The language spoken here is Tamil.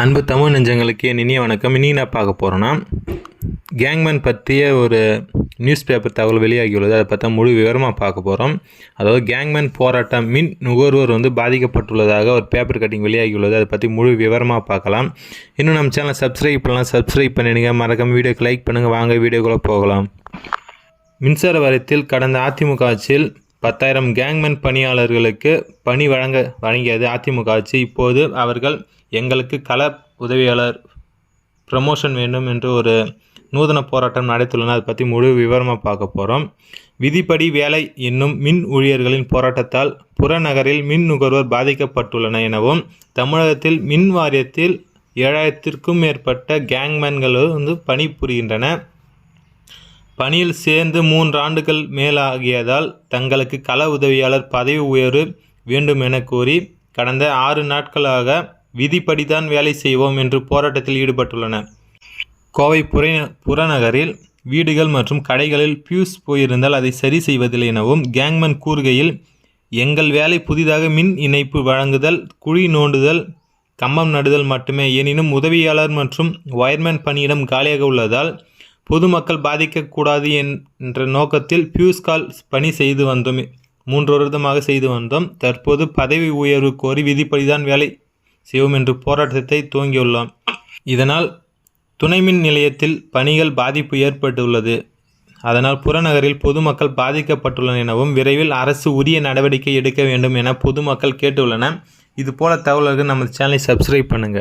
அன்பு தமிழ் நெஞ்சங்களுக்கு என் இனிய வணக்கம். இனி நான் பார்க்க போகிறோன்னா கேங்மேன் பற்றிய ஒரு நியூஸ் பேப்பர் தகவல் வெளியாகியுள்ளது. அதை பற்றி முழு விவரமாக பார்க்க போகிறோம் அதாவது கேங்மேன் போராட்டம் மின் நுகர்வோர் வந்து பாதிக்கப்பட்டுள்ளதாக ஒரு பேப்பர் கட்டிங் வெளியாகியுள்ளது. அதை பற்றி முழு விவரமாக பார்க்கலாம். இன்னும் நம்ம சேனலை சப்ஸ்கிரைப் பண்ணலாம். சப்ஸ்கிரைப் பண்ணிடுங்க. மறக்காமல் வீடியோக்கு லைக் பண்ணுங்கள் வாங்க வீடியோக்குள்ளே போகலாம். மின்சார வாரியத்தில் கடந்த அதிமுக ஆட்சியில் பத்தாயிரம் கேங்மேன் பணியாளர்களுக்கு பணி வழங்க வழங்கியது அதிமுக ஆட்சி. இப்போது அவர்கள் எங்களுக்கு கள உதவியாளர் ப்ரமோஷன் வேண்டும் என்று ஒரு நூதன போராட்டம் நடத்துள்ளனர் அதை பற்றி முழு விவரமாக பார்க்க போகிறோம் விதிப்படி வேலை என்னும் மின் ஊழியர்களின் போராட்டத்தால் புறநகரில் மின் நுகர்வோர் பாதிக்கப்பட்டுள்ளன எனவும் தமிழகத்தில் மின் வாரியத்தில் ஏழாயிரத்திற்கும் மேற்பட்ட கேங்மேன்கள் வந்து பணிபுரிகின்றன. பணியில் சேர்ந்து மூன்று ஆண்டுகள் மேலாகியதால் தங்களுக்கு கள உதவியாளர் பதவி உயர்வு வேண்டும் என கூறி கடந்த ஆறு நாட்களாக விதிப்படிதான் வேலை செய்வோம் என்று போராட்டத்தில் ஈடுபட்டுள்ளன கோவை புறை புறநகரில் வீடுகள் மற்றும் கடைகளில் பியூஸ் போயிருந்தால் அதை சரி செய்வதில்லை எனவும் கேங்மேன் கூறுகையில் எங்கள் வேலை புதிதாக மின் இணைப்பு வழங்குதல் குழி நோண்டுதல் கம்பம் நடுதல் மட்டுமே. எனினும் உதவியாளர் மற்றும் வயர்மேன் பணியிடம் காலியாக உள்ளதால் பொதுமக்கள் பாதிக்கக்கூடாது என்ற நோக்கத்தில் பியூஸ் கால் பணி செய்து வந்தோம். மூன்று வருடமாக செய்து வந்தோம். தற்போது பதவி உயர்வு கோரி விதிப்படிதான் வேலை செய்வோம் என்று போராட்டத்தை துவங்கியுள்ளோம். இதனால் துணைமின் நிலையத்தில் பணிகள் பாதிப்பு ஏற்பட்டுள்ளது. அதனால் புறநகரில் பொதுமக்கள் பாதிக்கப்பட்டுள்ளனர் எனவும் விரைவில் அரசு உரிய நடவடிக்கை எடுக்க வேண்டும் என பொதுமக்கள் கேட்டுள்ளனர். இதுபோல தகவல்களுக்கு சேனலை சப்ஸ்கிரைப் பண்ணுங்கள்